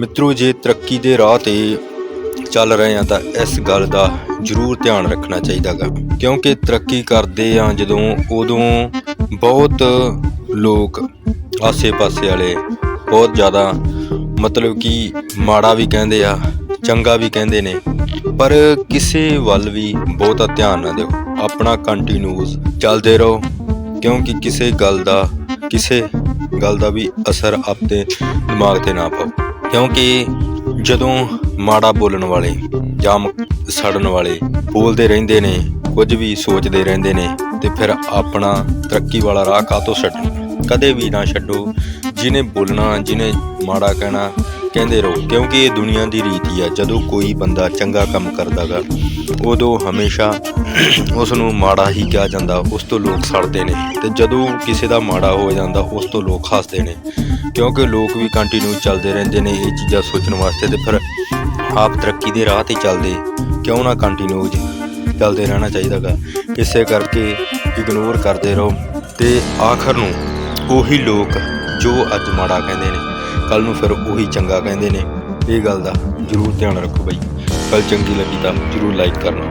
ਮਿੱਤਰੋ, ਜੇ ਤਰੱਕੀ ਦੇ ਰਾਹ ਤੇ ਚੱਲ ਰਹੇ ਆ ਤਾਂ ਇਸ ਗੱਲ ਦਾ ਜ਼ਰੂਰ ਧਿਆਨ ਰੱਖਣਾ ਚਾਹੀਦਾਗਾ। ਕਿਉਂਕਿ ਤਰੱਕੀ ਕਰਦੇ ਆ ਜਦੋਂ ਉਦੋਂ ਬਹੁਤ ਲੋਕ ਆਸੇ-ਪਾਸੇ ਵਾਲੇ ਬਹੁਤ ਜ਼ਿਆਦਾ ਮਤਲਬ ਕਿ ਮਾੜਾ ਵੀ ਕਹਿੰਦੇ ਆ, ਚੰਗਾ ਵੀ ਕਹਿੰਦੇ ਨੇ। ਪਰ ਕਿਸੇ ਵੱਲ ਵੀ ਬਹੁਤਾ ਧਿਆਨ ਨਾ ਦਿਓ। ਆਪਣਾ ਕੰਟੀਨਿਊਸ ਚੱਲਦੇ ਰਹੋ। ਕਿਉਂਕਿ ਕਿਸੇ ਗੱਲ ਦਾ, ਕਿਸੇ ਗੱਲ ਦਾ ਵੀ ਅਸਰ ਆਪਣੇ ਦਿਮਾਗ ਤੇ ਨਾ ਪਾਓ। ਕਿਉਂਕਿ ਜਦੋਂ ਮਾੜਾ ਬੋਲਣ ਵਾਲੇ ਜਾਂ ਮ- ਸੜਨ ਵਾਲੇ ਬੋਲਦੇ ਰਹਿੰਦੇ ਨੇ, ਕੁਝ ਵੀ ਸੋਚਦੇ ਰਹਿੰਦੇ ਨੇ, ਤੇ ਫਿਰ ਆਪਣਾ ਤਰੱਕੀ ਵਾਲਾ ਰਾਹ ਕਾਹਤੋਂ ਛੱਡੋ ਕਦੇ ਵੀ ਨਾ ਛੱਡੋ। ਜਿਹਨੇ ਬੋਲਣਾ, ਜਿਹਨੇ ਮਾੜਾ ਕਹਿਣਾ ਕਹਿੰਦੇ ਰਹੋ, ਕਿਉਂਕਿ ਇਹ ਦੁਨੀਆ ਦੀ ਰੀਤੀ ਆ, ਜਦੋਂ ਕੋਈ ਬੰਦਾ ਚੰਗਾ ਕੰਮ ਕਰਦਾਗਾ, ਉਦੋਂ ਹਮੇਸ਼ਾ ਉਸ ਨੂੰ ਮਾੜਾ ਹੀ ਕਿਹਾ ਜਾਂਦਾ, ਉਸ ਤੋਂ ਲੋਕ ਸੜਦੇ ਨੇ, ਤੇ ਜਦੋਂ ਕਿਸੇ ਦਾ ਮਾੜਾ ਹੋ ਜਾਂਦਾ, ਉਸ ਤੋਂ ਲੋਕ ਹੱਸਦੇ ਨੇ, ਕਿਉਂਕਿ ਲੋਕ ਵੀ ਕੰਟੀਨਿਊ ਚੱਲਦੇ ਰਹਿੰਦੇ ਨੇ ਇਹ ਚੀਜ਼ਾਂ ਸੋਚਣ ਵਾਸਤੇ, ਤੇ ਫਿਰ ਆਪ ਤਰੱਕੀ ਦੇ ਰਾਹ ਤੇ ਚੱਲਦੇ, ਕਿਉਂ ਨਾ ਕੰਟੀਨਿਊ ਚੱਲਦੇ ਰਹਿਣਾ ਚਾਹੀਦਾਗਾ। ਇਸੇ ਕਰਕੇ ਇਗਨੋਰ ਕਰਦੇ ਰਹੋ, ਤੇ ਆਖਰ ਨੂੰ ਉਹੀ ਲੋਕ ਜੋ ਅੱਜ ਮਾੜਾ ਕਹਿੰਦੇ ਨੇ। ਕੱਲ ਨੂੰ ਫਿਰ ਉਹੀ ਚੰਗਾ ਕਹਿੰਦੇ ਨੇ। ਇਹ ਗੱਲ ਦਾ ਜ਼ਰੂਰ ਧਿਆਨ ਰੱਖੋ ਬਾਈ। ਗੱਲ ਚੰਗੀ ਲੱਗੀ ਤਾਂ ਜ਼ਰੂਰ ਲਾਈਕ ਕਰਨਾ।